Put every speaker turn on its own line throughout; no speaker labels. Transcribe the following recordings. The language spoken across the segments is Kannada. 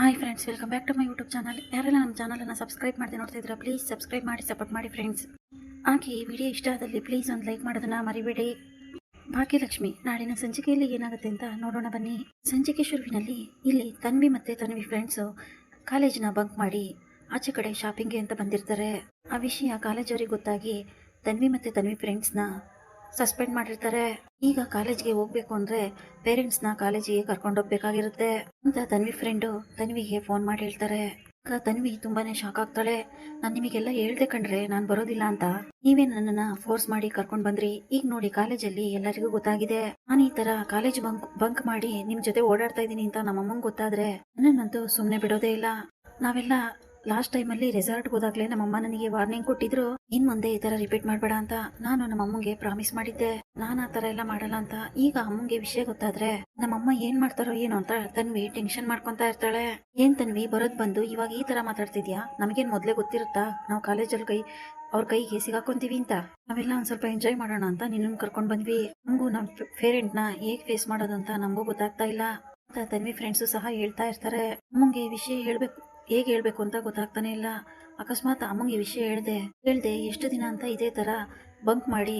Hi friends welcome back to my YouTube channel ಯಾರೆಲ್ಲ ನಮ್ಮ ಚಾನಲನ್ನು ಸಬ್ಸ್ಕ್ರೈಬ್ ಮಾಡದೆ ನೋಡ್ತಾ ಇದ್ದೀರಾ ಪ್ಲೀಸ್ ಸಬ್ಸ್ಕ್ರೈಬ್ ಮಾಡಿ ಸಪೋರ್ಟ್ ಮಾಡಿ ಫ್ರೆಂಡ್ಸ್ ಹಾಗೆ ಈ ವಿಡಿಯೋ ಇಷ್ಟ ಆದಲ್ಲಿ ಪ್ಲೀಸ್ ಒಂದು ಲೈಕ್ ಮಾಡೋದನ್ನ ಮರಿಬೇಡಿ. ಭಾಗ್ಯಲಕ್ಷ್ಮಿ, ನಾಳಿನ ಸಂಚಿಕೆಯಲ್ಲಿ ಏನಾಗುತ್ತೆ ಅಂತ ನೋಡೋಣ ಬನ್ನಿ. ಸಂಚಿಕೆ ಶುರುವಿನಲ್ಲಿ ಇಲ್ಲಿ ತನ್ವಿ ಮತ್ತು ತನ್ವಿ ಫ್ರೆಂಡ್ಸು ಕಾಲೇಜಿನ ಬಂಕ್ ಮಾಡಿ ಆಚೆ ಕಡೆ ಶಾಪಿಂಗ್ಗೆ ಅಂತ ಬಂದಿರ್ತಾರೆ. ಆ ವಿಷಯ ಕಾಲೇಜವರಿಗೆ ಗೊತ್ತಾಗಿ ತನ್ವಿ ಮತ್ತು ತನ್ವಿ ಫ್ರೆಂಡ್ಸ್ನ ಸಸ್ಪೆಂಡ್ ಮಾಡಿರ್ತಾರೆ. ಈಗ ಕಾಲೇಜ್ಗೆ ಹೋಗ್ಬೇಕು ಅಂದ್ರೆ ಪೇರೆಂಟ್ಸ್ನ ಕಾಲೇಜಿಗೆ ಕರ್ಕೊಂಡು ಹೋಗ್ಬೇಕಾಗಿರುತ್ತೆ. ಅಂತ ತನ್ವಿ ಫ್ರೆಂಡು ತನ್ವಿಗೆ ಫೋನ್ ಮಾಡಿ ಹೇಳ್ತಾರೆ ತನ್ವಿ ತುಂಬಾನೇ ಶಾಕ್ ಆಗ್ತಾಳೆ. ನಾನು ನಿಮಗೆಲ್ಲ ಹೇಳ್ದೆ ಕಂಡ್ರೆ ನಾನು ಬರೋದಿಲ್ಲ ಅಂತ. ನೀವೇ ನನ್ನನ್ನ ಫೋರ್ಸ್ ಮಾಡಿ ಕರ್ಕೊಂಡು ಬಂದ್ರಿ. ಈಗ ನೋಡಿ ಕಾಲೇಜಲ್ಲಿ ಎಲ್ಲರಿಗೂ ಗೊತ್ತಾಗಿದೆ. ನಾನು ಈ ತರ ಕಾಲೇಜ್ ಬಂಕ್ ಬಂಕ್ ಮಾಡಿ ನಿಮ್ ಜೊತೆ ಓಡಾಡ್ತಾ ಇದ್ದೀನಿ ಅಂತ ನಮ್ಮಮ್ಮಂಗೆ ಗೊತ್ತಾದ್ರೆ ನನ್ನಂತೂ ಸುಮ್ಮನೆ ಬಿಡೋದೇ ಇಲ್ಲ. ನಾವೆಲ್ಲ ಲಾಸ್ಟ್ ಟೈಮಲ್ಲಿ ರೆಸಾರ್ಟ್ ಹೋದಾಗ್ಲೇ ನಮ್ಮಮ್ಮ ನನಗೆ ವಾರ್ನಿಂಗ್ ಕೊಟ್ಟಿದ್ರು, ಇನ್ ಮುಂದೆ ಈ ತರ ರಿಪೀಟ್ ಮಾಡಬೇಡ ಅಂತ ನಾನು ನಮ್ಮ ಅಮ್ಮಂಗೆ ಪ್ರಾಮಿಸ್ ಮಾಡಿದ್ದೆ. ನಾನು ಆ ತರ ಎಲ್ಲ ಮಾಡಲ್ಲ ಅಂತ ಈಗ ಅಮ್ಮಂಗೆ ವಿಷಯ ಗೊತ್ತಾದ್ರೆ ನಮ್ಮಮ್ಮ ಏನ್ ಮಾಡ್ತಾರೋ ಏನೋ ಅಂತ ತನ್ವಿ ಟೆನ್ಷನ್ ಮಾಡ್ಕೊಂತ ಇರ್ತಾಳೆ. ಏನ್ ತನ್ವಿ, ಬರೋದ್ ಬಂದು ಇವಾಗ ಈ ತರ ಮಾತಾಡ್ತಿದ್ಯಾ? ನಮಗೇನ್ ಮೊದ್ಲೇ ಗೊತ್ತಿರುತ್ತಾ? ನಾವು ಕಾಲೇಜಲ್ಲಿ ಕೈ, ಅವ್ರ ಕೈಗೆ ಸಿಗಾಕೊಂತೀವಿ ಅಂತ. ನಾವೆಲ್ಲ ಒಂದ್ ಸ್ವಲ್ಪ ಎಂಜಾಯ್ ಮಾಡೋಣ ಅಂತ ನಿನ್ನನ್ನು ಕರ್ಕೊಂಡ್ ಬಂದ್ವಿ. ನಮಗೂ ನಮ್ ಪೇರೆಂಟ್ನ ಹೇಗ್ ಫೇಸ್ ಮಾಡೋದಂತ ನಮಗೂ ಗೊತ್ತಾಗ್ತಾ ಇಲ್ಲ. ತನ್ವಿ ಫ್ರೆಂಡ್ಸು ಸಹ ಹೇಳ್ತಾ ಇರ್ತಾರೆ. ಅಮ್ಮಂಗೆ ವಿಷಯ ಹೇಳ್ಬೇಕು. ಹೇಗೆ ಹೇಳ್ಬೇಕು ಅಂತ ಗೊತ್ತಾಗ್ತಾನೆ ಇಲ್ಲ. ಅಕಸ್ಮಾತ್ ಅಮ್ಮಂಗೆ ವಿಷಯ ಹೇಳ್ದೆ ಹೇಳ್ದೆ, ಎಷ್ಟು ದಿನ ಅಂತ ಇದೇ ತರ ಬಂಕ್ ಮಾಡಿ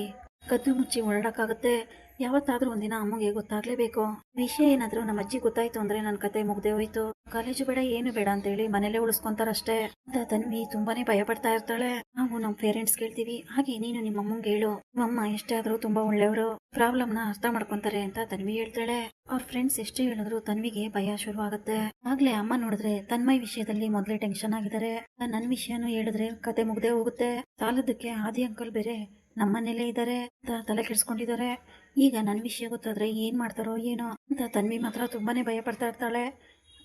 ಕದ್ದು ಮುಚ್ಚಿ ಓಡಾಡಕ್ಕಾಗುತ್ತೆ ಯಾವತ್ತಾದ್ರೂ ಒಂದಿನ ಅಮ್ಮಗೆ ಗೊತ್ತಾಗ್ಲೇಬೇಕು. ವಿಷಯ ಏನಾದ್ರೂ ನಮ್ಮ ಅಜ್ಜಿ ಗೊತ್ತಾಯ್ತು ಅಂದ್ರೆ ನನ್ನ ಕತೆ ಮುಗ್ದೆ ಹೋಯ್ತು. ಕಾಲೇಜು ಬೇಡ, ಏನು ಬೇಡ ಅಂತ ಹೇಳಿ ಮನೇಲೆ ಉಳಿಸ್ಕೊಂತಾರಷ್ಟೇ. ತನ್ವಿ ತುಂಬಾನೇ ಭಯ ಪಡ್ತಾ ಇರ್ತಾಳೆ. ನಾವು ನಮ್ಮ ಪೇರೆಂಟ್ಸ್ ಕೇಳ್ತೀವಿ, ಹಾಗೆ ನೀನು ನಿಮ್ಮ ಅಮ್ಮಂಗೆ ಹೇಳು. ನಿಮ್ಮಮ್ಮ ಎಷ್ಟೇ ಆದ್ರೂ ತುಂಬಾ ಒಳ್ಳೆಯವರು. ಪ್ರಾಬ್ಲಮ್ನ ಅರ್ಥ ಮಾಡ್ಕೊಂತಾರೆ ಅಂತ ತನ್ವಿ ಹೇಳ್ತಾಳೆ. ಅವ್ರ ಫ್ರೆಂಡ್ಸ್ ಎಷ್ಟೇ ಹೇಳಿದ್ರು ತನ್ವಿಗೆ ಭಯ ಶುರು ಆಗುತ್ತೆ. ಆಗ್ಲೇ ಅಮ್ಮ ನೋಡಿದ್ರೆ ತನ್ಮಯ್ ವಿಷಯದಲ್ಲಿ ಮೊದ್ಲೇ ಟೆನ್ಷನ್ ಆಗಿದ್ದಾರೆ ನನ್ ವಿಷಯನೂ ಹೇಳಿದ್ರೆ ಕತೆ ಮುಗ್ದೆ ಹೋಗುತ್ತೆ. ಸಾಲದಕ್ಕೆ ಆದಿ ಅಂಕಲ್ ಬೇರೆ ನಮ್ಮನೇಲೇ ಇದ್ದಾರೆ ತಲೆ ಕೆಡ್ಸ್ಕೊಂಡಿದ್ದಾರೆ. ಈಗ ನನ್ನ ವಿಷಯ ಗೊತ್ತಾದ್ರೆ ಏನ್ ಮಾಡ್ತಾರೋ ಏನೋ ಅಂತ ತನ್ವಿ ಮಾತ್ರ ತುಂಬಾನೇ ಭಯ ಪಡ್ತಾ ಇರ್ತಾಳೆ.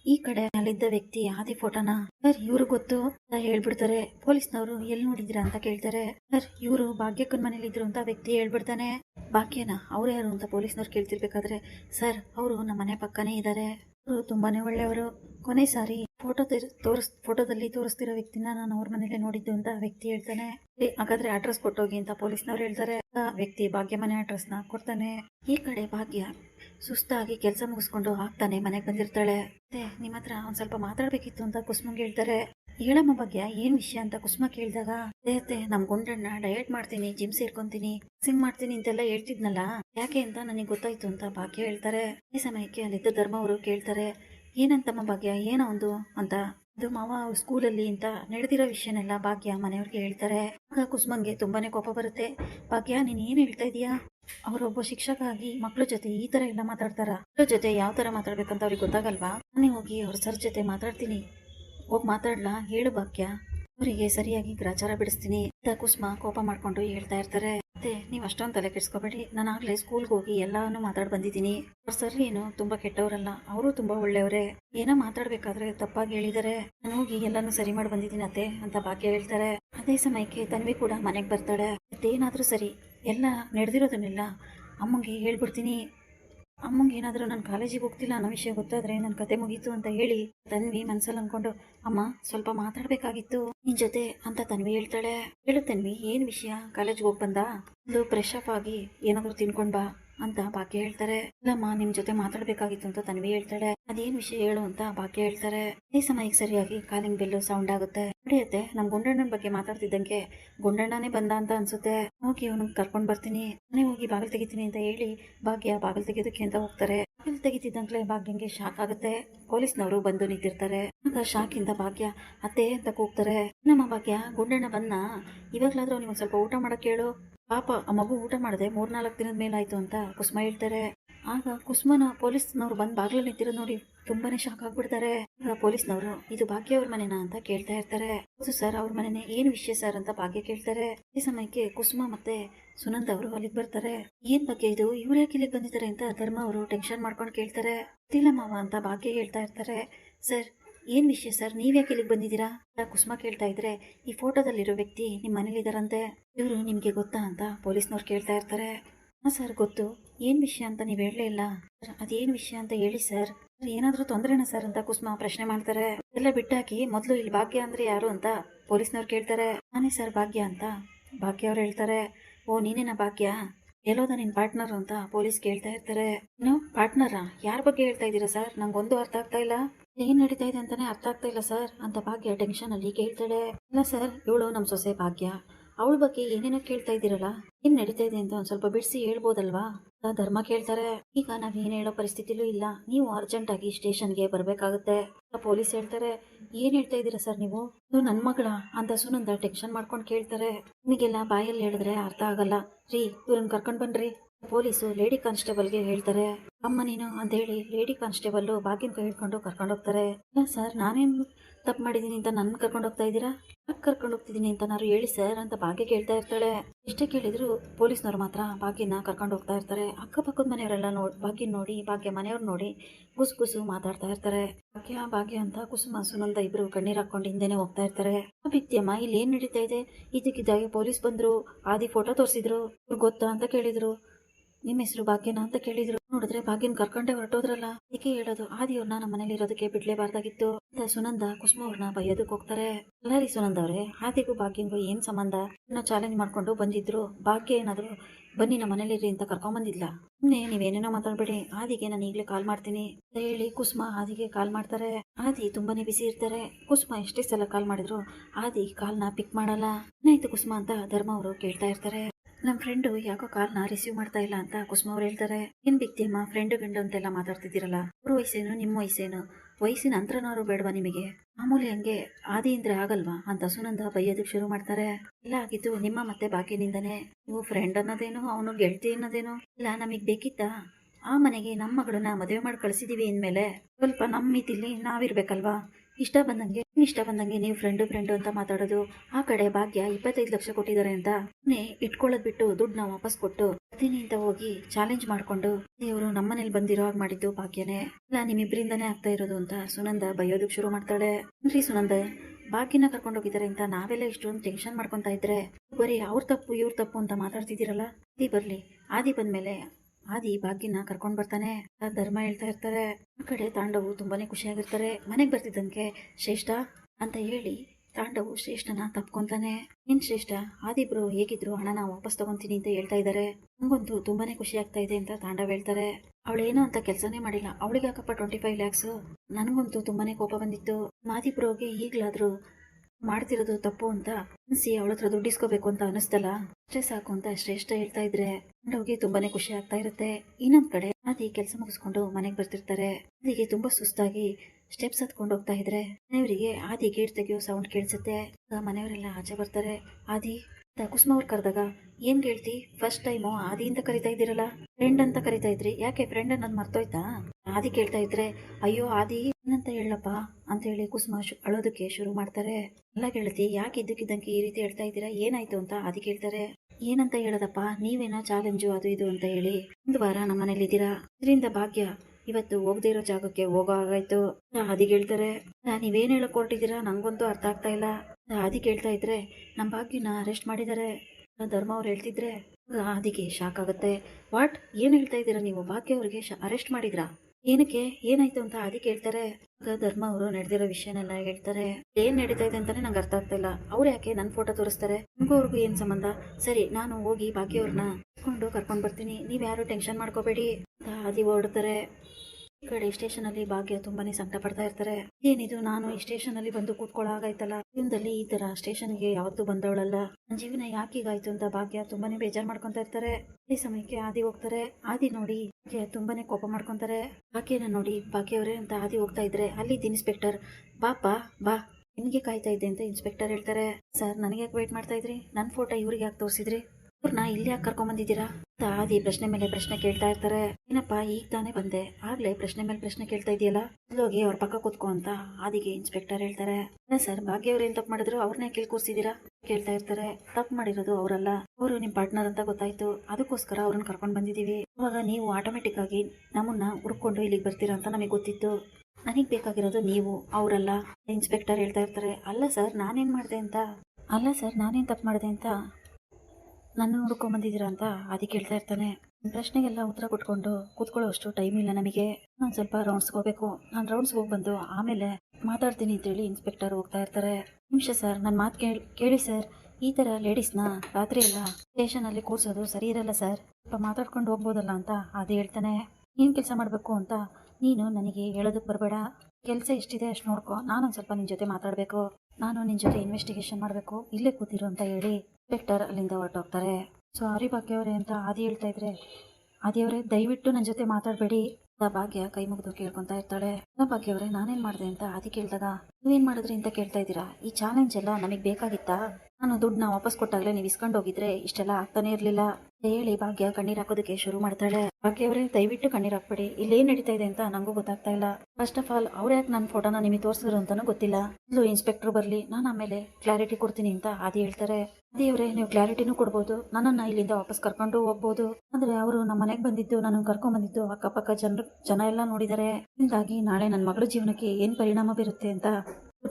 ಈ ಕಡೆ ಅಲ್ಲಿದ್ದ ವ್ಯಕ್ತಿ ಆದಿ ಫೋಟೋನ, ಸರ್ ಇವ್ರು ಗೊತ್ತು ಅಂತ ಹೇಳ್ಬಿಡ್ತಾರೆ. ಪೊಲೀಸ್ನವರು ಎಲ್ಲಿ ನೋಡಿದಿರಾ ಅಂತ ಕೇಳ್ತಾರೆ. ಸರ್ ಇವರು ಭಾಗ್ಯಕ್ಕನ್ ಮನೇಲಿ ಇದ್ರು ಅಂತ ವ್ಯಕ್ತಿ ಹೇಳ್ಬಿಡ್ತಾನೆ. ಭಾಗ್ಯನ ಅವ್ರು ಯಾರು ಅಂತ ಪೊಲೀಸ್ನವ್ರು ಕೇಳ್ತಿರ್ಬೇಕಾದ್ರೆ, ಸರ್ ಅವರು ನಮ್ಮ ಮನೆ ಪಕ್ಕನೇ ಇದ್ದಾರೆ. ಅವರು ತುಂಬಾನೇ ಒಳ್ಳೆಯವರು. ಕೊನೆ ಸಾರಿ ಫೋಟೋ ತೋರಿಸ್, ಫೋಟೋದಲ್ಲಿ ತೋರಿಸ್ತಿರೋ ವ್ಯಕ್ತಿನ ನಾನು ಅವ್ರ ಮನೇಲೆ ನೋಡಿದ್ದು ಅಂತ ವ್ಯಕ್ತಿ ಹೇಳ್ತಾನೆ. ಹಾಗಾದ್ರೆ ಅಡ್ರೆಸ್ ಕೊಟ್ಟೋಗಿ ಅಂತ ಪೊಲೀಸ್ನವ್ರು ಹೇಳ್ತಾರೆ. ವ್ಯಕ್ತಿ ಭಾಗ್ಯ ಮನೆ ಅಡ್ರೆಸ್ನ ಕೊಡ್ತಾನೆ. ಈ ಕಡೆ ಭಾಗ್ಯ ಸುಸ್ತಾಗಿ ಕೆಲಸ ಮುಗಿಸ್ಕೊಂಡು ಆಗ್ತಾನೆ ಮನೆಗೆ ಬಂದಿರ್ತಾಳೆ. ಮತ್ತೆ ನಿಮ್ಮ ಹತ್ರ ಒಂದ್ ಸ್ವಲ್ಪ ಮಾತಾಡ್ಬೇಕಿತ್ತು ಅಂತ ಕುಸುಮಂಗೆ ಹೇಳ್ತಾರೆ. ಹೇಳಮ್ಮ ಭಾಗ್ಯ, ಏನ್ ವಿಷಯ ಅಂತ ಕುಸುಮ ಕೇಳಿದಾಗ, ಅದೇ ನಮ್ ಗುಂಡಣ್ಣ ಡಯಟ್ ಮಾಡ್ತೀನಿ ಜಿಮ್ ಸೇರ್ಕೊಂತೀನಿ ಸಿಂಗ್ ಮಾಡ್ತೀನಿ ಅಂತೆಲ್ಲ ಹೇಳ್ತಿದ್ನಲ್ಲ, ಯಾಕೆ ಅಂತ ನನಗೆ ಗೊತ್ತಾಯ್ತು ಅಂತ ಭಾಗ್ಯ ಹೇಳ್ತಾರೆ. ಈ ಸಮಯಕ್ಕೆ ಅಲ್ಲಿದ್ದ ಧರ್ಮ ಅವರು ಕೇಳ್ತಾರೆ. ಏನಂತಮ್ಮ ಭಾಗ್ಯ? ಏನೋ ಒಂದು ಅಂತ. ಅದು ಮಾವ ಸ್ಕೂಲಲ್ಲಿ ಅಂತ ನಡೆದಿರೋ ವಿಷಯನೆಲ್ಲ ಭಾಗ್ಯ ಮನೆಯವ್ರಿಗೆ ಹೇಳ್ತಾರೆ. ಆಗ ಕುಸುಮಂಗೆ ತುಂಬಾನೇ ಕೋಪ ಬರುತ್ತೆ. ಭಾಗ್ಯ, ನೀನ್ ಏನ್ ಹೇಳ್ತಾ ಇದೀಯಾ? ಅವರೊಬ್ಬ ಶಿಕ್ಷಕ ಆಗಿ ಮಕ್ಳ ಜೊತೆ ಈ ತರ ಎಲ್ಲ ಮಾತಾಡ್ತಾರ? ಮಕ್ಳ ಜೊತೆ ಯಾವ ತರ ಮಾತಾಡ್ಬೇಕಂತ ಅವ್ರಿಗೆ ಗೊತ್ತಾಗಲ್ವಾ? ನಾನೇ ಹೋಗಿ ಅವ್ರ ಸರ್ ಜೊತೆ ಮಾತಾಡ್ತೀನಿ. ಹೋಗಿ ಮಾತಾಡ್ಲಾ? ಹೇಳು ಭಾಗ್ಯ. ಅವರಿಗೆ ಸರಿಯಾಗಿ ಗ್ರಾಚಾರ ಬಿಡಿಸ್ತೀನಿ ಅಂತ ಕುಸುಮ ಕೋಪ ಮಾಡ್ಕೊಂಡು ಹೇಳ್ತಾ ಇರ್ತಾರೆ. ಮತ್ತೆ ನೀವು ಅಷ್ಟೊಂದು ತಲೆ ಕೆಡಿಸ್ಕೋಬೇಡಿ. ನಾನು ಆಗ್ಲೇ ಸ್ಕೂಲ್ಗೆ ಹೋಗಿ ಎಲ್ಲಾನು ಮಾತಾಡ್ ಬಂದಿದ್ದೀನಿ. ಅವ್ರ ಸರ್ ಏನು ತುಂಬಾ ಕೆಟ್ಟವರಲ್ಲ. ಅವರು ತುಂಬಾ ಒಳ್ಳೆಯವರೇ. ಏನೋ ಮಾತಾಡ್ಬೇಕಾದ್ರೆ ತಪ್ಪಾಗಿ ಹೇಳಿದಾರೆ. ನಾನು ಹೋಗಿ ಎಲ್ಲಾನು ಸರಿ ಮಾಡಿ ಬಂದಿದ್ದೀನಿ ಅತ್ತೆ ಅಂತ ಭಾಗ್ಯ ಹೇಳ್ತಾರೆ. ಅದೇ ಸಮಯಕ್ಕೆ ತನ್ವಿ ಕೂಡ ಮನೆಗೆ ಬರ್ತಾಳೆ. ಮತ್ತೇನಾದ್ರೂ ಸರಿ. ಎಲ್ಲ ನಡೆದಿರೋದನ್ನೆಲ್ಲ ಅಮ್ಮಂಗೆ ಹೇಳ್ಬಿಡ್ತೀನಿ. ಅಮ್ಮಂಗೆ ಏನಾದರೂ ನಾನು ಕಾಲೇಜಿಗೆ ಹೋಗ್ತಿಲ್ಲ ಅನ್ನೋ ವಿಷಯ ಗೊತ್ತಾದ್ರೆ ನನ್ನ ಕತೆ ಮುಗೀತು ಅಂತ ಹೇಳಿ ತನ್ವಿ ಮನ್ಸಲ್ಲಿ ಅಂದ್ಕೊಂಡು ಅಮ್ಮ, ಸ್ವಲ್ಪ ಮಾತಾಡಬೇಕಾಗಿತ್ತು. ನಿನ್ ಜೊತೆ ಅಂತ ತನ್ವಿ ಹೇಳ್ತಾಳೆ. ಹೇಳು ತನ್ವಿ, ಏನು ವಿಷಯ? ಕಾಲೇಜ್ಗೆ ಹೋಗಿ ಬಂದ? ಒಂದು ಫ್ರೆಶ್ ಅಪ್ ಆಗಿ ಏನಾದರೂ ತಿನ್ಕೊಂಡು ಬಾ. ಅಂತ ಭಾಗ್ಯ ಹೇಳ್ತಾರೆ. ಇಲ್ಲಮ್ಮ, ನಿಮ್ ಜೊತೆ ಮಾತಾಡ್ಬೇಕಾಗಿತ್ತು ಅಂತ ತನ್ವಿ ಹೇಳ್ತಾಳೆ. ಅದೇನ್ ವಿಷಯ ಹೇಳು ಅಂತ ಭಾಗ್ಯ ಹೇಳ್ತಾರೆ. ಈ ಸಮಯಕ್ಕೆ ಸರಿಯಾಗಿ ಕಾಲಿಂಗ್ ಬೆಲ್ಲು ಸೌಂಡ್ ಆಗುತ್ತೆ. ನಡೆಯುತ್ತೆ. ನಮ್ ಗುಂಡಣ್ಣನ ಬಗ್ಗೆ ಮಾತಾಡ್ತಿದ್ದಂಗೆ ಗುಂಡಣ್ಣನೇ ಬಂದ ಅಂತ ಅನ್ಸುತ್ತೆ. ಹೋಗಿ ಅವನಿಗೆ ಕರ್ಕೊಂಡ್ ಬರ್ತೀನಿ. ಮನೆ ಹೋಗಿ ಬಾಗಿಲು ತೆಗಿತೀನಿ ಅಂತ ಹೇಳಿ ಭಾಗ್ಯ ಬಾಗಿಲು ತೆಗೆಯೋದಕ್ಕೆ ಅಂತ ಹೋಗ್ತಾರೆ. ಬಾಗಿಲು ತೆಗಿತಿದ್ದಂಗ್ಲೇ ಭಾಗ್ಯಂಗೆ ಶಾಕ್ ಆಗುತ್ತೆ. ಪೊಲೀಸ್ನವರು ಬಂದು ನಿಂತಿರ್ತಾರೆ. ಆಗ ಶಾಕ್ ಇಂದ ಭಾಗ್ಯ, ಅತ್ತೆ ಅಂತ ಕೂಗ್ತಾರೆ. ನಮ್ಮ ಭಾಗ್ಯ, ಗುಂಡಣ್ಣ ಬಂದ ಇವಾಗ್ಲಾದ್ರೂ ಅವ್ನಿಗೆ ಒಂದ್ ಸ್ವಲ್ಪ ಊಟ ಮಾಡಕ್ ಹೇಳು. ಪಾಪ, ಆ ಮಗು ಊಟ ಮಾಡದೆ ಮೂರ್ನಾಲ್ಕು ದಿನದ ಆಯ್ತು ಅಂತ ಕುಸುಮ ಹೇಳ್ತಾರೆ. ಆಗ ಕುಸುಮನ ಪೊಲೀಸ್ನವ್ರು ಬಂದ್ ಬಾಗ್ಲಲ್ಲಿ ನಿಂತಿರೋದು ನೋಡಿ ತುಂಬಾನೇ ಶಾಕ್ ಆಗ್ಬಿಡ್ತಾರೆ. ಆಗ ಪೊಲೀಸ್ನವರು, ಇದು ಭಾಗ್ಯ ಅವ್ರ ಮನೆನಾ? ಅಂತ ಕೇಳ್ತಾ ಇರ್ತಾರೆ. ಹೌದು ಸರ್ ಅವ್ರ ಮನೆನೇ. ಏನ್ ವಿಷಯ ಸರ್ ಅಂತ ಭಾಗ್ಯ ಕೇಳ್ತಾರೆ. ಈ ಸಮಯಕ್ಕೆ ಕುಸುಮ ಮತ್ತೆ ಸುನಂದ್ ಅವರು ಅಲ್ಲಿಗೆ ಬರ್ತಾರೆ. ಏನ್ ಬಗ್ಗೆ ಇದು? ಇವ್ರು ಯಾಕೆ ಬಂದಿದ್ದಾರೆ? ಅಂತ ಧರ್ಮ ಅವರು ಟೆನ್ಷನ್ ಮಾಡ್ಕೊಂಡು ಕೇಳ್ತಾರೆ. ಗೊತ್ತಿಲ್ಲ ಮಾವ ಅಂತ ಭಾಗ್ಯ ಹೇಳ್ತಾ ಇರ್ತಾರೆ. ಸರ್ ಏನ್ ವಿಷಯ ಸರ್? ನೀವ್ಯಾಕೆ ಇಲ್ಲಿಗೆ ಬಂದಿದ್ದೀರಾ? ಕುಸುಮ ಕೇಳ್ತಾ ಇದ್ರೆ ಈ ಫೋಟೋದಲ್ಲಿರೋ ವ್ಯಕ್ತಿ ನಿಮ್ಮ ಮನೇಲಿದಾರಂತೆ. ಇವರು ನಿಮ್ಗೆ ಗೊತ್ತಾ ಅಂತ ಪೊಲೀಸ್ನವ್ರು ಕೇಳ್ತಾ ಇರ್ತಾರೆ. ಹಾ ಸರ್ ಗೊತ್ತು. ಏನ್ ವಿಷಯ ಅಂತ ನೀವು ಹೇಳಲೇ ಇಲ್ಲ. ಸರ್, ಅದೇನ್ ವಿಷಯ ಅಂತ ಹೇಳಿ ಸರ್. ಏನಾದ್ರೂ ತೊಂದರೆನಾ ಸರ್ ಅಂತ ಕುಸುಮ ಪ್ರಶ್ನೆ ಮಾಡ್ತಾರೆ. ಎಲ್ಲ ಬಿಟ್ಟಾಕಿ ಮೊದಲು ಇಲ್ಲಿ ಭಾಗ್ಯ ಅಂದ್ರೆ ಯಾರು ಅಂತ ಪೊಲೀಸ್ನವ್ರು ಕೇಳ್ತಾರೆ. ನಾನೇ ಸರ್ ಭಾಗ್ಯ ಅಂತ ಭಾಗ್ಯ ಅವ್ರು ಹೇಳ್ತಾರೆ. ಓ ನೀನೇನಾ ಭಾಗ್ಯ? ಎಲ್ಲೋದ ನಿನ್ ಪಾರ್ಟ್ನರ್ ಅಂತ ಪೊಲೀಸ್ ಕೇಳ್ತಾ ಇರ್ತಾರೆ. ನೀವು ಪಾರ್ಟ್ನರಾ? ಯಾರ ಬಗ್ಗೆ ಹೇಳ್ತಾ ಇದ್ದೀರಾ ಸರ್? ನಂಗೊಂದು ಅರ್ಥ ಆಗ್ತಾ ಇಲ್ಲ. ಏನ್ ನಡೀತಾ ಇದೆ ಅಂತಾನೆ ಅರ್ಥ ಆಗ್ತಾ ಇಲ್ಲ ಸರ್. ಅಂತ ಭಾಗ್ಯ ಟೆನ್ಷನ್ ಅಲ್ಲಿ ಕೇಳ್ತಾಳೆ. ಇಲ್ಲ ಸರ್, ಇವಳು ನಮ್ಮ ಸೊಸೆ ಭಾಗ್ಯ. ಅವಳ ಬಗ್ಗೆ ಏನೇನೋ ಕೇಳ್ತಾ ಇದ್ದೀರಲ್ಲ? ಏನ್ ನಡೀತಾ ಇದೆ ಅಂತ ಒಂದ್ ಸ್ವಲ್ಪ ಬಿಡಿಸಿ ಹೇಳ್ಬೋದಲ್ವಾ? ಧರ್ಮ ಕೇಳ್ತಾರೆ. ಈಗ ನಾವ್ ಏನ್ ಹೇಳೋ ಪರಿಸ್ಥಿತಿಲೂ ಇಲ್ಲ. ನೀವು ಅರ್ಜೆಂಟ್ ಆಗಿ ಸ್ಟೇಷನ್ಗೆ ಬರ್ಬೇಕಾಗುತ್ತೆ. ಪೊಲೀಸ್ ಹೇಳ್ತಾರೆ, ಏನ್ ಹೇಳ್ತಾ ಇದ್ದೀರಾ ಸರ್ ನೀವು? ಇದು ನನ್ ಮಗಳ. ಅಂತ ಸುನಂದ ಟೆನ್ಷನ್ ಮಾಡ್ಕೊಂಡು ಕೇಳ್ತಾರೆ. ನಿಮಗೆಲ್ಲ ಬಾಯಲ್ಲಿ ಹೇಳಿದ್ರೆ ಅರ್ಥ ಆಗಲ್ಲ. ರೀ, ಇವ್ರನ್ನ ಕರ್ಕೊಂಡ್ ಬನ್ರಿ. ಪೊಲೀಸು ಲೇಡಿ ಕಾನ್ಸ್ಟೇಬಲ್ಗೆ ಹೇಳ್ತಾರೆ, ಅಮ್ಮ ನೀನು ಅಂತ ಹೇಳಿ ಲೇಡಿ ಕಾನ್ಸ್ಟೇಬಲ್ ಬಾಗಿನ ಕೈ ಹಿಡ್ಕೊಂಡು ಕರ್ಕೊಂಡು ಹೋಗ್ತಾರೆ. ಇಲ್ಲ ಸರ್, ನಾನೇನ್ ತಪ್ಪು ಮಾಡಿದೀನಿ ಅಂತ ನನ್ನ ಕರ್ಕೊಂಡು ಹೋಗ್ತಾ ಇದ್ದೀರಾ? ಕರ್ಕೊಂಡು ಹೋಗ್ತಿದ್ದೀನಿ ಅಂತ ನಾನು ಹೇಳಿ ಸರ್ ಅಂತ ಭಾಗ್ಯ ಕೇಳ್ತಾ ಇರ್ತಾಳೆ. ಎಷ್ಟೇ ಕೇಳಿದ್ರು ಪೊಲೀಸ್ನವ್ರು ಮಾತ್ರ ಭಾಗ್ಯನ ಕರ್ಕೊಂಡು ಹೋಗ್ತಾ ಇರ್ತಾರೆ. ಅಕ್ಕಪಕ್ಕದ ಮನೆಯವರೆಲ್ಲ ನೋಡಿ ಭಾಗ್ಯ ನೋಡಿ, ಭಾಗ್ಯ ಮನೆಯವ್ರು ನೋಡಿ ಗುಸು ಗುಸು ಮಾತಾಡ್ತಾ ಇರ್ತಾರೆ. ಭಾಗ್ಯ ಭಾಗ್ಯ ಅಂತ ಕುಸುಮ ಸುನಂದ ಇಬ್ರು ಕಣ್ಣೀರ್ ಹಾಕೊಂಡು ಹಿಂದೆನೆ ಹೋಗ್ತಾ ಇರ್ತಾರೆ. ಅಭಿತ್ಯಮ್ಮ ಇಲ್ಲಿ ಏನ್ ನಡೀತಾ ಇದೆ? ಇದಕ್ಕಿದ್ದಾಗೆ ಪೊಲೀಸ್ ಬಂದ್ರು, ಆದಿ ಫೋಟೋ ತೋರಿಸಿದ್ರು. ಗೊತ್ತಾ ಅಂತ ಕೇಳಿದ್ರು. ನಿಮ್ಮ ಹೆಸರು ಭಾಗ್ಯನ ಅಂತ ಕೇಳಿದ್ರು. ನೋಡಿದ್ರೆ ಭಾಗ್ಯನ್ ಕರ್ಕೊಂಡೆ ಹೊರಟೋದ್ರಲ್ಲ? ಏಕೆ ಹೇಳೋದು? ಆದಿಯವ್ರನ್ನ ನಮ್ಮ ಮನೇಲಿ ಇರೋದಕ್ಕೆ ಬಿಡ್ಲೇಬಾರ್ದಾಗಿತ್ತು. ಅಂತ ಸುನಂದ ಕುಸುಮ ಅವ್ರನ್ನ ಬೈಯೋದಕ್ ಹೋಗ್ತಾರೆ. ಅಲ್ಲ ಸುನಂದ ಅವ್ರೆ, ಆದಿಗೂ ಭಾಗ್ಯಂಗೂ ಏನ್ ಸಂಬಂಧ? ಚಾಲೆಂಜ್ ಮಾಡ್ಕೊಂಡು ಬಂದಿದ್ರು. ಭಾಗ್ಯ ಏನಾದ್ರು ಬನ್ನಿ ನಮ್ಮ ಮನೇಲಿರಿ ಅಂತ ಕರ್ಕೊಂಡ್ ಬಂದಿದ್ಲ ಸುಮ್ನೆ ನೀವೇನೇನೋ ಮಾತಾಡ್ಬೇಡಿ. ಆದಿಗೆ ನಾನು ಈಗಲೇ ಕಾಲ್ ಮಾಡ್ತೀನಿ ಅಂತ ಹೇಳಿ ಕುಸುಮ ಆದಿಗೆ ಕಾಲ್ ಮಾಡ್ತಾರೆ. ಆದಿ ತುಂಬಾನೇ ಬಿಸಿ ಇರ್ತಾರೆ. ಕುಸುಮ ಎಷ್ಟೇ ಸಲ ಕಾಲ್ ಮಾಡಿದ್ರು ಆದಿ ಕಾಲ್ನ ಪಿಕ್ ಮಾಡಲ್ಲ. ಏನಾಯ್ತು ಕುಸುಮ ಅಂತ ಧರ್ಮ ಅವರು ಕೇಳ್ತಾ ಇರ್ತಾರೆ. ನಮ್ಮ ಫ್ರೆಂಡು ಯಾಕೋ ಕಾಲ್ನ ರಿಸೀವ್ ಮಾಡ್ತಾ ಇಲ್ಲ ಅಂತ ಕುಸುಮ ಅವ್ರು ಹೇಳ್ತಾರೆ. ಏನ್ ಬಿಕ್ತಿಯಮ್ಮ ಫ್ರೆಂಡ್ ಗಂಡು ಅಂತೆಲ್ಲ ಮಾತಾಡ್ತಿದ್ದೀರಲ್ಲ, ಅವ್ರ ವಯಸ್ಸೇನು, ನಿಮ್ಮ ವಯಸ್ಸೇನು? ವಯಸ್ಸಿನ ಅಂತರನಾರು ಬೇಡವಾ ನಿಮಗೆ? ಮಾಮೂಲಿ ಹಂಗೆ ಆದಿ ಅಂದ್ರೆ ಆಗಲ್ವಾ ಅಂತ ಸುನಂದ ಬೈಯೋದಕ್ಕೆ ಶುರು ಮಾಡ್ತಾರೆ. ಎಲ್ಲ ಆಗಿದ್ದು ನಿಮ್ಮ ಮತ್ತೆ ಬಾಕಿನಿಂದನೇ. ನೀವು ಫ್ರೆಂಡ್ ಅನ್ನೋದೇನು, ಅವನು ಗೆಳತಿ ಅನ್ನೋದೇನು? ಇಲ್ಲ, ನಮಗ್ ಬೇಕಿತ್ತಾ? ಆ ಮನೆಗೆ ನಮ್ಮ ಮಗಳನ್ನ ಮದುವೆ ಮಾಡಿ ಕಳಿಸಿದೀವಿ ಅಂದ್ಮೇಲೆ ಸ್ವಲ್ಪ ನಮ್ಮ ಮಿತಿಲಿ ನಾವಿರ್ಬೇಕಲ್ವಾ? ಇಷ್ಟ ಬಂದಂಗೆ ಇಷ್ಟ ಬಂದಂಗೆ ನೀವು ಫ್ರೆಂಡು ಫ್ರೆಂಡು ಅಂತ ಮಾತಾಡೋದು, ಆ ಕಡೆ ಭಾಗ್ಯ ಇಪ್ಪತ್ತೈದು ಲಕ್ಷ ಕೊಟ್ಟಿದ್ದಾರೆ ಅಂತ ಇಟ್ಕೊಳ್ಳೋದ್ ಬಿಟ್ಟು ದುಡ್ಡನ್ನ ವಾಪಸ್ ಕೊಟ್ಟು ಬರ್ತೀನಿ ಅಂತ ಹೋಗಿ ಚಾಲೆಂಜ್ ಮಾಡ್ಕೊಂಡು ಇವರು ನಮ್ಮನೇಲಿ ಬಂದಿರೋ ಹಾಗೆ ಮಾಡಿದ್ದು ಭಾಗ್ಯನೇ. ಇಲ್ಲ ನಿಮ್ಮಿಬ್ಬರಿಂದಾನೇ ಆಗ್ತಾ ಇರೋದು ಅಂತ ಸುನಂದ ಬೈಯೋದಕ್ ಶುರು ಮಾಡ್ತಾಳೆ. ರೀ ಸುನಂದ, ಭಾಗ್ಯನ ಕರ್ಕೊಂಡು ಹೋಗಿದ್ದಾರೆ ಅಂತ ನಾವೆಲ್ಲ ಇಷ್ಟೊಂದು ಟೆನ್ಷನ್ ಮಾಡ್ಕೊಂತ ಇದ್ರೆ, ಬರೀ ಅವ್ರ ತಪ್ಪು, ಇವ್ರ ತಪ್ಪು ಅಂತ ಮಾತಾಡ್ತಿದ್ದೀರಲ್ಲ? ಆದಿ ಬರ್ಲಿ, ಆದಿ ಬಂದ್ಮೇಲೆ ಆದಿ ಭಾಗ್ಯನ ಕರ್ಕೊಂಡ್ ಬರ್ತಾನೆ. ಧರ್ಮ ಹೇಳ್ತಾ ಇರ್ತಾರೆ ಆ ಕಡೆ ತಾಂಡವು ತುಂಬಾನೇ ಖುಷಿಯಾಗಿರ್ತಾರೆ, ಮನೆಗೆ ಬರ್ತಿದ್ದಂಗೆ ಶ್ರೇಷ್ಠ? ಅಂತ ಹೇಳಿ ತಾಂಡವು ಶ್ರೇಷ್ಠನ ತಪ್ಕೊಂತಾನೆ. ಏನ್ ಶ್ರೇಷ್ಠ? ಆದಿಬ್ರು ಹೇಗಿದ್ರು ಹಣನ ವಾಪಸ್ ತಗೊಂತೀನಿ ಅಂತ ಹೇಳ್ತಾ ಇದ್ದಾರೆ ನಂಗಂತೂ ತುಂಬಾನೇ ಖುಷಿ ಆಗ್ತಾ ಇದೆ ಅಂತ ತಾಂಡವ್ ಹೇಳ್ತಾರೆ. ಅವಳೇನು ಅಂತ ಕೆಲಸನೇ ಮಾಡಿಲ್ಲ. ಅವಳಿಗೆ ಯಾಕಪ್ಪ ಟ್ವೆಂಟಿ ಫೈವ್ ಲ್ಯಾಕ್ಸ್ ನನಗಂತೂ ತುಂಬಾನೇ ಕೋಪ ಬಂದಿತ್ತು. ಮಾದಿಬ್ರೋಗೆ ಈಗ್ಲಾದ್ರೂ ಮಾಡ್ತಿರೋದು ತಪ್ಪು ಅಂತ ಅನ್ಸಿ ಅವಳ ಹತ್ರ ದುಡ್ಡು ಇಸ್ಕೋಬೇಕು ಅಂತ ಅನಿಸ್ತಲ್ಲ? ಅಷ್ಟೇ ಸಾಕು ಅಂತ ಶ್ರೇಷ್ಠ ಹೇಳ್ತಾ ಇದ್ರೆ ಹೋಗಿ ತುಂಬಾನೇ ಖುಷಿ ಆಗ್ತಾ ಇರುತ್ತೆ. ಇನ್ನೊಂದ್ ಕಡೆ ಆದಿ ಕೆಲಸ ಮುಗಿಸ್ಕೊಂಡು ಮನೆಗೆ ಬರ್ತಿರ್ತಾರೆ. ಆದಿಗೆ ತುಂಬಾ ಸುಸ್ತಾಗಿ ಸ್ಟೆಪ್ಸ್ ಹತ್ಕೊಂಡು ಹೋಗ್ತಾ ಇದ್ರೆ ಮನೆಯವರಿಗೆ ಆದಿ ಗೇಟ್ ತೆಗೆಯೋ ಸೌಂಡ್ ಕೇಳಿಸುತ್ತೆ. ಮನೆಯವರೆಲ್ಲ ಆಚೆ ಬರ್ತಾರೆ. ಆದಿ ಕುಸುಮ ಅವ್ರು ಕರೆದಾಗ, ಏನ್ ಕೇಳ್ತಿ ಫಸ್ಟ್ ಟೈಮು ಆದಿ ಅಂತ ಕರಿತಾ ಇದ್ದೀರಲ್ಲ? ಫ್ರೆಂಡ್ ಅಂತ ಕರಿತಾ ಇದ್ರಿ? ಯಾಕೆ ಫ್ರೆಂಡ್ ಅನ್ನೋದು ಮರ್ತೋಯ್ತಾ? ಆದಿ ಕೇಳ್ತಾ ಇದ್ರೆ, ಅಯ್ಯೋ, ಆದಿ ಏನಂತ ಹೇಳಪ್ಪ? ಅಂತ ಹೇಳಿ ಕುಸುಮ ಅಳೋದಕ್ಕೆ ಶುರು ಮಾಡ್ತಾರೆ. ಎಲ್ಲ ಗೆಳತಿ, ಯಾಕೆ ಇದ್ದಕ್ಕಿದ್ದಂಗೆ ಈ ರೀತಿ ಹೇಳ್ತಾ ಇದ್ದೀರಾ? ಏನಾಯ್ತು ಅಂತ ಆದಿ ಕೇಳ್ತಾರೆ. ಏನಂತ ಹೇಳೋದಪ್ಪ? ನೀವೇನೋ ಚಾಲೆಂಜು ಅದು ಇದು ಅಂತ ಹೇಳಿ, ಒಂದು ವಾರ ನಮ್ಮ ಮನೇಲಿ ಇದ್ದೀರಾ? ಇದರಿಂದ ಭಾಗ್ಯ. ಇವತ್ತು ಹೋಗದೆ ಇರೋ ಜಾಗಕ್ಕೆ ಹೋಗೋ ಆಗಾಯ್ತು ಆದಿ ಹೇಳ್ತಾರೆ ನೀವೇನ್ ಹೇಳಕ್ ಹೊರಟಿದ್ದೀರಾ? ನಂಗಂತೂ ಅರ್ಥ ಆಗ್ತಾ ಇಲ್ಲ. ಆದಿ ಕೇಳ್ತಾ ಇದ್ರೆ ನಮ್ಮ ಭಾಗ್ಯನ ಅರೆಸ್ಟ್ ಮಾಡಿದ್ದಾರೆ ಧರ್ಮ ಅವ್ರು ಹೇಳ್ತಿದ್ರೆ ಆದಿಗೆ ಶಾಕ್ ಆಗುತ್ತೆ. ವಾಟ್ ಏನು ಹೇಳ್ತಾ ಇದ್ದೀರಾ ನೀವು? ಭಾಗ್ಯ ಅವ್ರಿಗೆ ಅರೆಸ್ಟ್ ಮಾಡಿದ್ರಾ? ಏನಕ್ಕೆ? ಏನಾಯ್ತು ಅಂತ ಆದಿ ಕೇಳ್ತಾರೆ. ಧರ್ಮ ಅವರು ನಡೆದಿರೋ ವಿಷಯನೆಲ್ಲ ಹೇಳ್ತಾರೆ. ಏನ್ ನಡೀತಾ ಇದೆ ಅಂತಾನೆ ನಂಗೆ ಅರ್ಥ ಆಗ್ತಾ ಇಲ್ಲ. ಅವ್ರು ಯಾಕೆ ನನ್ನ ಫೋಟೋ ತೋರಿಸ್ತಾರೆ? ನಿಮಗೂ ಅವ್ರಿಗೂ ಏನ್ ಸಂಬಂಧ? ಸರಿ, ನಾನು ಹೋಗಿ ಭಾಗ್ಯ ಅವ್ರನ್ನ ಕರ್ಕೊಂಡು ಬರ್ತೀನಿ. ನೀವ್ ಯಾರು ಟೆನ್ಷನ್ ಮಾಡ್ಕೋಬೇಡಿ ಆದಿ ಹೊರಡ್ತಾರೆ. ಈ ಕಡೆ ಸ್ಟೇಷನ್ ಅಲ್ಲಿ ಭಾಗ್ಯ ತುಂಬಾನೇ ಸಂಕಟ ಪಡ್ತಾ ಇರ್ತಾರೆ. ಏನಿದು, ನಾನು ಈ ಸ್ಟೇಷನ್ ಅಲ್ಲಿ ಬಂದು ಕೂತ್ಕೊಳ್ಳಾಗಾಯ್ತಲ್ಲ ಜೀವನದಲ್ಲಿ ಈ ತರ ಸ್ಟೇಷನ್ಗೆ ಯಾವತ್ತೂ ಬಂದವಳಲ್ಲ. ನನ್ನ ಜೀವನ ಯಾಕೆ ಆಯ್ತು ಅಂತ ಭಾಗ್ಯ ತುಂಬಾನೇ ಬೇಜಾರ್ ಮಾಡ್ಕೊಂತ ಇರ್ತಾರೆ. ಈ ಸಮಯಕ್ಕೆ ಆದಿ ಹೋಗ್ತಾರೆ. ಆದಿ ನೋಡಿ ತುಂಬಾನೇ ಕೋಪ ಮಾಡ್ಕೊಂತಾರೆ. ಭಾಗ್ಯನ ನೋಡಿ ಭಾಗ್ಯವರೇ ಅಂತ ಆದಿ ಹೋಗ್ತಾ ಇದ್ರೆ ಅಲ್ಲಿ ಇನ್ಸ್ಪೆಕ್ಟರ್ ಬಾಪ ಬಾ ನಿಮ್ಗೆ ಕಾಯ್ತಾ ಇದ್ದೆ ಅಂತ ಇನ್ಸ್ಪೆಕ್ಟರ್ ಹೇಳ್ತಾರೆ. ಸರ್ ನನಗೆ ಯಾಕೆ ವೇಟ್ ಮಾಡ್ತಾ ಇದ್ರಿ? ನನ್ನ ಫೋಟೋ ಇವ್ರಿಗೆ ಯಾಕೆ ತೋರಿಸಿದ್ರಿ? ಇವ್ರನ್ನ ಇಲ್ಲಿ ಯಾಕೆ ಕರ್ಕೊಂಡ್ ಬಂದಿದ್ದೀರಾ? ಅಂತ ಆದಿ ಪ್ರಶ್ನೆ ಮೇಲೆ ಪ್ರಶ್ನೆ ಕೇಳ್ತಾ ಇರ್ತಾರೆ. ಏನಪ್ಪ, ಈಗ ತಾನೇ ಬಂದೆ. ಆಗ್ಲೇ ಪ್ರಶ್ನೆ ಮೇಲೆ ಪ್ರಶ್ನೆ ಕೇಳ್ತಾ ಇದೆಯಲ್ಲ ಅಲ್ಲೋಗಿ ಅವ್ರ ಪಕ್ಕ ಕೂತ್ಕೋ ಅಂತ ಆದಿಗೆ ಇನ್ಸ್ಪೆಕ್ಟರ್ ಹೇಳ್ತಾರೆ. ಸರ್, ಭಾಗ್ಯ ಅವ್ರು ಏನ್ ತಪ್ಪು ಮಾಡಿದ್ರು ಅವ್ರನ್ನೇ ಕೇಳಿ ಕೂರ್ಸಿದೀರಾ ಕೇಳ್ತಾ ಇರ್ತಾರೆ. ತಪ್ಪು ಮಾಡಿರೋದು ಅವರಲ್ಲ. ಅವರು ನಿಮ್ ಪಾರ್ಟ್ನರ್ ಅಂತ ಗೊತ್ತಾಯ್ತು. ಅದಕ್ಕೋಸ್ಕರ ಅವ್ರನ್ನ ಕರ್ಕೊಂಡ್ ಬಂದಿದೀವಿ ಅವಾಗ ನೀವು ಆಟೋಮೆಟಿಕ್ ಆಗಿ ನಮ್ಮನ್ನ ಹುಡ್ಕೊಂಡು ಇಲ್ಲಿಗೆ ಬರ್ತೀರಾ ಅಂತ ನಮಗೆ ಗೊತ್ತಿತ್ತು. ನನಗೆ ಬೇಕಾಗಿರೋದು ನೀವು, ಅವರಲ್ಲ. ಇನ್ಸ್ಪೆಕ್ಟರ್ ಹೇಳ್ತಾ ಇರ್ತಾರೆ. ಅಲ್ಲ ಸರ್, ನಾನೇನ್ ಮಾಡಿದೆ ಅಂತ? ಅಲ್ಲ ಸರ್, ನಾನೇನ್ ತಪ್ಪು ಮಾಡಿದೆ ಅಂತ? ನನ್ನ ಹುಡ್ಕೊಂಡ್ ಬಂದಿದ್ದೀರಾ ಅಂತ ಆದಿ ಹೇಳ್ತಾ ಇರ್ತಾನೆ. ಪ್ರಶ್ನೆಗೆಲ್ಲ ಉತ್ತರ ಕೊಟ್ಕೊಂಡು ಕೂತ್ಕೊಳ್ಳೋ ಅಷ್ಟು ಟೈಮ್ ಇಲ್ಲ ನಮಗೆ. ನಾನು ಸ್ವಲ್ಪ ರೌಂಡ್ಸ್ಗೆ ಹೋಗ್ಬೇಕು. ನಾನು ರೌಂಡ್ಸ್ಗೆ ಹೋಗಿ ಬಂದು ಆಮೇಲೆ ಮಾತಾಡ್ತೀನಿ ಅಂತ ಹೇಳಿ ಇನ್ಸ್ಪೆಕ್ಟರ್ ಹೋಗ್ತಾ ಇರ್ತಾರೆ. ನಿಮಿಷ ಸರ್ ನನ್ನ ಮಾತು ಕೇಳಿ ಕೇಳಿ ಸರ್ ಈ ಥರ ಲೇಡೀಸ್ನ ರಾತ್ರಿ ಎಲ್ಲ ಸ್ಟೇಷನಲ್ಲಿ ಕೂರಿಸೋದು ಸರಿ ಇರಲ್ಲ ಸರ್ ಸ್ವಲ್ಪ ಮಾತಾಡ್ಕೊಂಡು ಹೋಗ್ಬೋದಲ್ಲ ಅಂತ ಅದು ಹೇಳ್ತಾನೆ. ಏನು ಕೆಲಸ ಮಾಡಬೇಕು ಅಂತ ನೀನು ನನಗೆ ಹೇಳೋದಕ್ಕೆ ಬರಬೇಡ. ಕೆಲಸ ಎಷ್ಟಿದೆ ಅಷ್ಟು ನೋಡ್ಕೊ. ನಾನೊಂದು ಸ್ವಲ್ಪ ನಿನ್ನ ಜೊತೆ ಮಾತಾಡಬೇಕು. ನಾನು ನಿನ್ನ ಜೊತೆ ಇನ್ವೆಸ್ಟಿಗೇಷನ್ ಮಾಡಬೇಕು. ಇಲ್ಲೇ ಕೂತಿರು ಅಂತ ಹೇಳಿ ಇನ್ಸ್ಪೆಕ್ಟರ್ ಅಲ್ಲಿಂದ ಹೊರಟೋಗ್ತಾರೆ. ಸೊ ಸಾರಿ ಭಾಗ್ಯವರೇ ಅಂತ ಆದಿ ಹೇಳ್ತಾ ಇದ್ರೆ ಆದಿಯವರೇ ದಯವಿಟ್ಟು ನನ್ನ ಜೊತೆ ಮಾತಾಡಬೇಡಿ. ಭಾಗ್ಯ ಕೈ ಮುಗಿದು ಕೇಳ್ಕೊತಾ ಇರ್ತಾಳೆ. "ಅಲ್ಲ ಭಾಗ್ಯವರೇ ನಾನೇನ್ ಮಾಡಿದೆ ಅಂತ ಆದಿ ಕೇಳಿದಾಗ ನೀವೇನ್ ಮಾಡಿದ್ರಿ ಅಂತ ಕೇಳ್ತಾ ಇದ್ದೀರಾ? ಈ ಚಾಲೆಂಜ್ ಎಲ್ಲ ನಮಗೆ ಬೇಕಾಗಿತ್ತಾ? ನಾನು ದುಡ್ಡನ್ನ ವಾಪಸ್ ಕೊಟ್ಟಾಗಲೇ ನೀವು ಇಸ್ಕೊಂಡು ಹೋಗಿದ್ರೆ ಇಷ್ಟೆಲ್ಲ ಆಗ್ತಾನೆ ಇರಲಿಲ್ಲ. ಹೇಳಿ, ಭಾಗ್ಯ, ಕಣ್ಣೀರ್ ಹಾಕೋದಕ್ಕೆ ಶುರು ಮಾಡ್ತಾಳೆ. ಭಾಗ್ಯವರೇ ದಯವಿಟ್ಟು ಕಣ್ಣೀರ್ ಹಾಕ್ಬೇಡಿ. ಏನ್ ನಡೀತಾ ಇದೆ ಅಂತ ನಂಗೂ ಗೊತ್ತಾಗ್ತಾ ಇಲ್ಲ. ಫಸ್ಟ್ ಆಫ್ ಆಲ್ ಅವ್ರ ಯಾಕೆ ನನ್ನ ಫೋಟೋನ ನಿಮಗೆ ತೋರಿಸಿದ್ರು ಅಂತಾನೂ ಗೊತ್ತಿಲ್ಲ. ಇಲ್ಲೂ ಇನ್ಸ್ಪೆಕ್ಟರ್ ಬರ್ಲಿ, ನಾನು ಆಮೇಲೆ ಕ್ಲಾರಿಟಿ ಕೊಡ್ತೀನಿ ಅಂತ ಆದಿ ಹೇಳ್ತಾರೆ. ಆದಿಯವರೇ ನೀವು ಕ್ಲಾರಿಟಿನೂ ಕೊಡ್ಬೋದು. ನನ್ನನ್ನ ಇಲ್ಲಿಂದ ವಾಪಸ್ ಕರ್ಕೊಂಡು ಹೋಗ್ಬೋದು. ಅಂದ್ರೆ ಅವರು ನಮ್ಮ ಮನೆಗೆ ಬಂದಿದ್ದು, ನಾನು ಕರ್ಕೊಂಡ್ ಬಂದಿದ್ದು ಅಕ್ಕಪಕ್ಕ ಜನರು, ಜನ ಎಲ್ಲ ನೋಡಿದ್ದಾರೆ ಇದಾಗಿ ನಾಳೆ ನನ್ನ ಮಗಳ ಜೀವನಕ್ಕೆ ಏನ್ ಪರಿಣಾಮ ಬೀರುತ್ತೆ ಅಂತ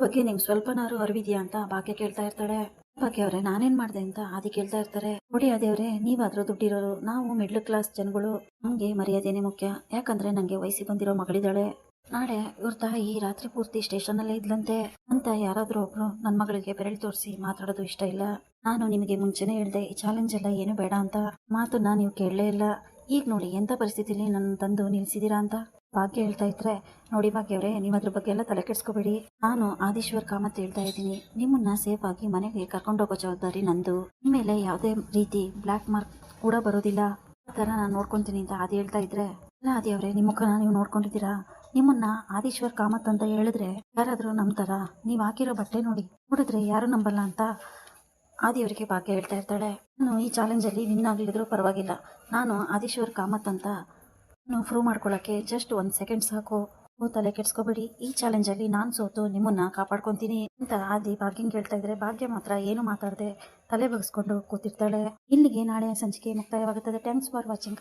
ಬಗ್ಗೆ ನಿಮ್ಗೆ ಸ್ವಲ್ಪನಾರು ಅರಿವಿದ್ಯಾ ಅಂತ ಭಾಗ್ಯ ಕೇಳ್ತಾ ಇರ್ತಾಳೆ. ಅವರೇ, ನಾನೇನ್ ಮಾಡ್ದೆ ಅಂತ ಆದಿ ಕೇಳ್ತಾ ಇರ್ತಾರೆ. ನೋಡಿ ಅದೇವ್ರೆ ನೀವಾದ್ರೂ ದುಡ್ಡಿರೋರು, ನಾವು ಮಿಡ್ಲ್ ಕ್ಲಾಸ್ ಜನಗಳು, ನಮ್ಗೆ ಮರ್ಯಾದೆನೇ ಮುಖ್ಯ. ಯಾಕಂದ್ರೆ ನಂಗೆ ವಯಸ್ಸಿಗೆ ಬಂದಿರೋ ಮಗಳಿದ್ದಾಳೆ. ನಾಳೆ ಇವ್ರ ತಾಯಿ ರಾತ್ರಿ ಪೂರ್ತಿ ಸ್ಟೇಷನ್ ಅಲ್ಲೇ ಇದ್ಲಂತೆ. ಅಂತ ಯಾರಾದ್ರೂ ಒಬ್ರು ನನ್ನ ಮಗಳಿಗೆ ಬೆರಳು ತೋರಿಸಿ ಮಾತಾಡೋದು ಇಷ್ಟ ಇಲ್ಲ. ನಾನು ನಿಮಗೆ ಮುಂಚೆನೇ ಹೇಳ್ದೆ, ಈ ಚಾಲೆಂಜ್ ಎಲ್ಲ ಏನು ಬೇಡ ಅಂತ. ಮಾತನ್ನ ನೀವು ಕೇಳಲೇ ಇಲ್ಲ. ಈಗ ನೋಡಿ ಎಂಥ ಪರಿಸ್ಥಿತಿಲಿ ನನ್ನ ತಂದು ನಿಲ್ಲಿಸಿದ್ದೀರಾ ಅಂತ ಭಾಗ್ಯ ಹೇಳ್ತಾ ಇದ್ರೆ, ನೋಡಿ ಭಾಗ್ಯವರೇ, ನೀವು ಅದ್ರ ಬಗ್ಗೆ ಎಲ್ಲ ತಲೆ ಕೆಡಿಸ್ಕೋಬೇಡಿ. ನಾನು ಆದೀಶ್ವರ್ ಕಾಮತ್ ಹೇಳ್ತಾ ಇದ್ದೀನಿ. ನಿಮ್ಮನ್ನ ಸೇಫ್ ಆಗಿ ಮನೆಗೆ ಕರ್ಕೊಂಡೋಗೋ ಜವಾಬ್ದಾರಿ ನಂದು. ಮೇಲೆ ಯಾವುದೇ ರೀತಿ ಬ್ಲ್ಯಾಕ್ ಮಾರ್ಕ್ ಕೂಡ ಬರೋದಿಲ್ಲ. ಆ ಥರ ನಾನು ನೋಡ್ಕೊತೀನಿ ಅಂತ ಆದಿ ಹೇಳ್ತಾ ಇದ್ರೆ, ಇಲ್ಲ ಆದಿ ಅವರೇ, ನಿಮ್ಮ ಮುಖನ ನೀವು ನೋಡ್ಕೊಂಡಿದ್ದೀರಾ? ನಿಮ್ಮನ್ನ ಆದೀಶ್ವರ್ ಕಾಮತ್ ಅಂತ ಹೇಳಿದ್ರೆ ಯಾರಾದರೂ ನಂಬ್ತಾರ? ನೀವು ಹಾಕಿರೋ ಬಟ್ಟೆ ನೋಡಿ, ನೋಡಿದ್ರೆ ಯಾರು ನಂಬಲ್ಲ ಅಂತ ಆದಿಯವರಿಗೆ ಭಾಗ್ಯ ಹೇಳ್ತಾ ಇರ್ತಾಳೆ. ನಾನು ಈ ಚಾಲೆಂಜಲ್ಲಿ ವಿನ್ ಆಗಲಿದ್ರು ಪರವಾಗಿಲ್ಲ. ನಾನು ಆದೀಶ್ವರ್ ಕಾಮತ್ ಅಂತ. ನಾನು ಪ್ರೂವ್ ಮಾಡ್ಕೊಳ್ಳೋಕ್ಕೆ ಜಸ್ಟ್ ಒಂದು ಸೆಕೆಂಡ್ ಸಾಕು. ತಲೆ ಕೆಡ್ಸ್ಕೊಬೇಡಿ. ಈ ಚಾಲೆಂಜಲ್ಲಿ ನಾನು ಸೋತು, ನಿಮ್ಮನ್ನ ಕಾಪಾಡ್ಕೊತೀನಿ ಅಂತ ಆದಿ ಭಾಗ್ಯಂಗೆ ಹೇಳ್ತಾ ಇದ್ರೆ ಭಾಗ್ಯ ಮಾತ್ರ ಏನು ಮಾತಾಡದೆ, ತಲೆ ಬಗ್ಸ್ಕೊಂಡು ಕೂತಿರ್ತಾಳೆ. ಇಲ್ಲಿಗೆ ನಾಳೆ ಸಂಚಿಕೆ ಮುಕ್ತಾಯವಾಗುತ್ತದೆ. Thanks for watching